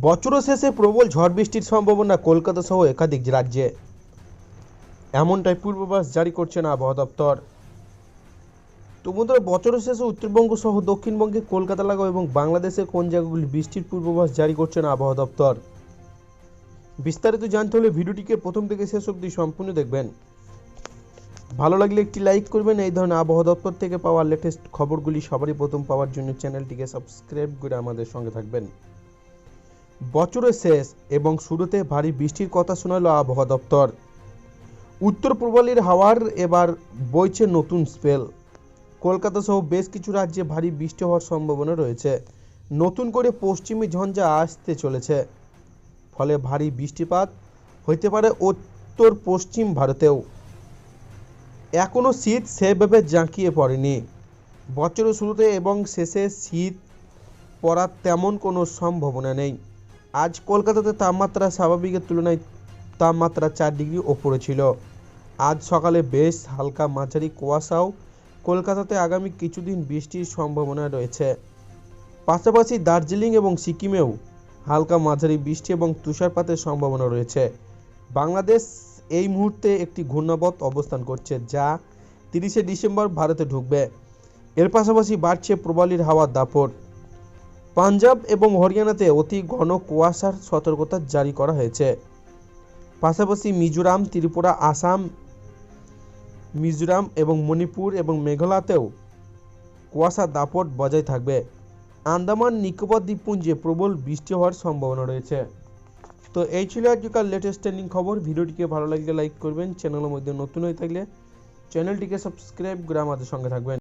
বছর শেষে প্রবল ঝড় বৃষ্টির সম্ভাবনা কলকাতা সহ একাধিক রাজ্যে। এমনটাই পূর্বাভাস জারি করছেন আবহাওয়া দপ্তর। তো বন্ধুরা বছরের শেষে উত্তরবঙ্গ সহ দক্ষিণবঙ্গে কলকাতা লাগাও এবং বাংলাদেশে কোন জায়গাগুলি বৃষ্টির পূর্বাভাস জারি করছেন আবহাওয়া দপ্তর? বিস্তারিত জানতে হলে ভিডিওটিকে প্রথম থেকে শেষ অবধি সম্পূর্ণ দেখবেন। ভালো লাগলে একটি লাইক করবেন, এই ধরনের আবহাওয়া দপ্তর থেকে পাওয়া লেটেস্ট খবরগুলি সবারই প্রথম পাওয়ার জন্য চ্যানেলটিকে সাবস্ক্রাইব করে আমাদের সঙ্গে থাকবেন। বছরের শেষ এবং শুরুতে ভারী বৃষ্টির কথা শোনালো আবহাওয়া দপ্তর। উত্তর পূর্বালির হাওয়ার এবার বইছে নতুন স্পেল। কলকাতা সহ বেশ কিছু রাজ্যে ভারী বৃষ্টি হওয়ার সম্ভাবনা রয়েছে। নতুন করে পশ্চিমী ঝঞ্ঝা আসতে চলেছে। ফলে ভারী বৃষ্টিপাত হইতে পারে উত্তর পশ্চিম ভারতেও। এখনও শীত সেভাবে জাঁকিয়ে পড়েনি। বছরের শুরুতে এবং শেষে শীত পড়ার তেমন কোনো সম্ভাবনা নেই। আজ কলকাতাতে তাপমাত্রা স্বাভাবিকের তুলনায় তাপমাত্রা চার ডিগ্রি ওপরে ছিল। আজ সকালে বেশ হালকা মাঝারি কুয়াশাও কলকাতাতে আগামী কিছুদিন বৃষ্টির সম্ভাবনা রয়েছে। পাশাপাশি দার্জিলিং এবং সিকিমেও হালকা মাঝারি বৃষ্টি এবং তুষারপাতের সম্ভাবনা রয়েছে। বাংলাদেশ এই মুহূর্তে একটি ঘূর্ণাবত অবস্থান করছে, যা তিরিশে ডিসেম্বর ভারতে ঢুকবে। এর পাশাপাশি বাড়ছে প্রবালীর হাওয়ার দাপট। পাঞ্জাব এবং হরিয়ানাতে অতি ঘন কুয়াশার সতর্কতা জারি করা হয়েছে। পাশাপাশি মিজোরাম, ত্রিপুরা, আসাম, মিজোরাম এবং মণিপুর এবং মেঘালয়তেও কুয়াশার দাপট বজায় থাকবে। আন্দামান, নিকোবর দ্বীপপুঞ্জে প্রবল বৃষ্টি হওয়ার সম্ভাবনা রয়েছে। তো এই ছিল আজকাল লেটেস্ট ট্রেন্ডিং খবর। ভিডিওটিকে ভালো লাগলে লাইক করবেন। চ্যানেলের মধ্যে নতুন হয়ে থাকলে চ্যানেলটিকে সাবস্ক্রাইব করে আমাদের সঙ্গে থাকবেন।